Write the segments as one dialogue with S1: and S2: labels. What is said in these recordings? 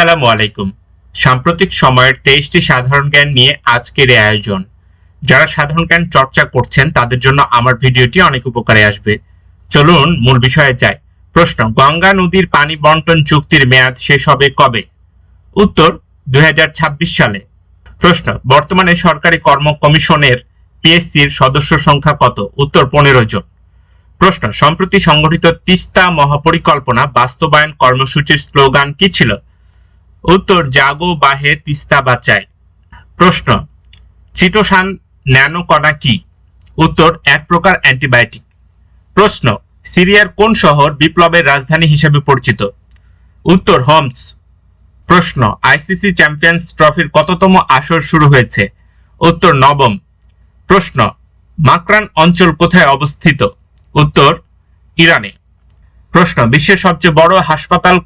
S1: আসসালামু আলাইকুম। সাম্প্রতিক সময়ের তেইশটি সাধারণ জ্ঞান নিয়ে আজকের এই আয়োজন। যারা সাধারণ জ্ঞান চর্চা করছেন, তাদের জন্য আমার ভিডিওটি অনেক উপকারে আসবে। চলুন মূল বিষয়ে যাই। প্রশ্ন, গঙ্গা নদীর পানি বন্টন চুক্তির মেয়াদ শেষ হবে কবে? উত্তর, দুই হাজার ছাব্বিশ সালে। প্রশ্ন, বর্তমানে সরকারি কর্ম কমিশনের পিএসসির সদস্য সংখ্যা কত? উত্তর, পনেরো জন। প্রশ্ন, সম্প্রতি সংগঠিত তিস্তা মহাপরিকল্পনা বাস্তবায়ন কর্মসূচির স্লোগান কি ছিল? উত্তর জাগো বাহে তিস্তা বাঁচায়। প্রশ্ন, চিটোসান ন্যানোকণা কি? উত্তর, এক প্রকার অ্যান্টিবায়োটিক। প্রশ্ন, সিরিয়ার কোন শহর বিপ্লবের রাজধানী হিসেবে পরিচিত? উত্তর, হোমস। প্রশ্ন, আইসিসি চ্যাম্পিয়ন্স ট্রফির কততম আসর শুরু হয়েছে? উত্তর, নবম। প্রশ্ন, মাকরান অঞ্চল কোথায় অবস্থিত? উত্তর, ইরানে। প্রশ্ন, বিশ্বের সবচেয়ে বড় হাসপাতাল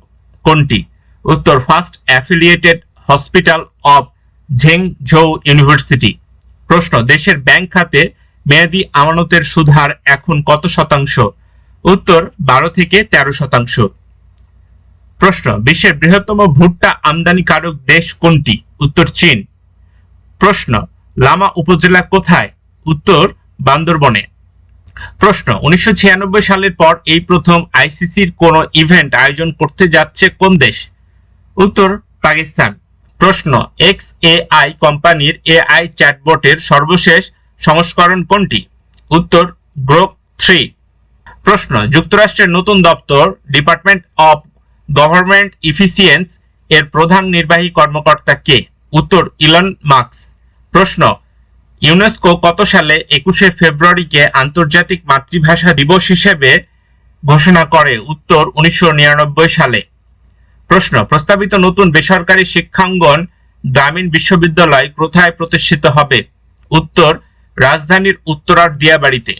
S1: কোনটি? উত্তর first affiliated hospital of Zhengzhou university. প্রশ্ন, দেশের ব্যাংক খাতে মেয়াদি আমানতের সুদহার এখন কত শতাংশ? উত্তর, বারো থেকে তেরো শতাংশ। প্রশ্ন, বিশ্বের বৃহত্তম ভুট্টা আমদানিকারক দেশ কোনটি? উত্তর, চীন। প্রশ্ন, লামা উপজেলা কোথায়? উত্তর, বান্দরবনে। প্রশ্ন, উনিশশো ছিয়ানব্বই সালের পর এই প্রথম আইসিসির কোন ইভেন্ট আয়োজন করতে যাচ্ছে কোন দেশ? উত্তর পাকিস্তান। প্রশ্ন, এক্স এ আই কোম্পানির এআই চ্যাটবটের সর্বশেষ সংস্করণ কোনটি? উত্তর গ্রোক থ্রি। প্রশ্ন, যুক্তরাষ্ট্রের নতুন দপ্তর, ডিপার্টমেন্ট অফ গভর্নমেন্ট ইফিসিয়েন্স এর প্রধান নির্বাহী কর্মকর্তা কে? উত্তর, ইলন মার্কস প্রশ্ন, ইউনেস্কো কত সালে একুশে ফেব্রুয়ারিকে আন্তর্জাতিক মাতৃভাষা দিবস হিসেবে ঘোষণা করে? উত্তর, উনিশশো নিরানব্বই সালে। প্রশ্ন, প্রস্তাবিত নতুন বেসরকারি শিক্ষাঙ্গন গ্রামীণ বিশ্ববিদ্যালয় কোথায় প্রতিষ্ঠিত হবে? উত্তর, রাজধানীর উত্তরার দিয়াবাড়িতে।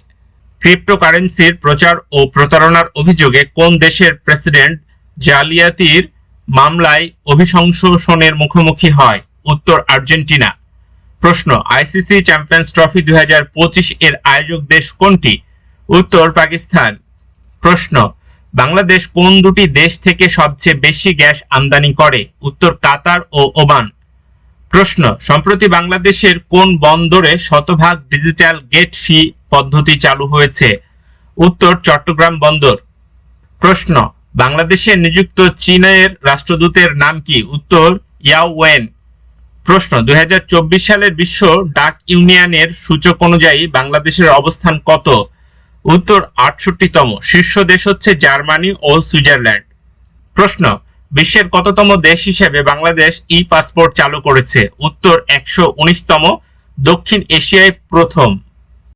S1: ক্রিপ্টোকারেন্সির প্রচার ও প্রতারণার অভিযোগে কোন দেশের প্রেসিডেন্ট জালিয়াতির মামলায় অভিশংসনের মুখোমুখি হয়? উত্তর, আর্জেন্টিনা। প্রশ্ন, আইসিসি চ্যাম্পিয়ন্স ট্রফি দুই হাজার পঁচিশ এর আয়োজক দেশ কোনটি? উত্তর, পাকিস্তান। প্রশ্ন বাংলাদেশ কোন দুটি দেশ থেকে সবচেয়ে বেশি গ্যাস আমদানি করে? উত্তর কাতার ও ওমান। প্রশ্ন, সম্প্রতি বাংলাদেশের কোন বন্দরে শতভাগ ডিজিটাল গেট ফি পদ্ধতি চালু হয়েছে? উত্তর, চট্টগ্রাম বন্দর। প্রশ্ন, বাংলাদেশে নিযুক্ত চীনের রাষ্ট্রদূতের নাম কি? উত্তর, ইয়াও ওয়েন। প্রশ্ন, দুই হাজার চব্বিশ সালের বিশ্ব ডাক ইউনিয়নের সূচক অনুযায়ী বাংলাদেশের অবস্থান কত? উত্তর আটষট্টিতম শীর্ষ দেশ হচ্ছে জার্মানি ও সুইজারল্যান্ড। প্রশ্ন, বিশ্বের কততম দেশ হিসেবে বাংলাদেশ ই পাসপোর্ট চালু করেছে? উত্তর একশো উনিশতম, দক্ষিণ এশিয়ায় প্রথম।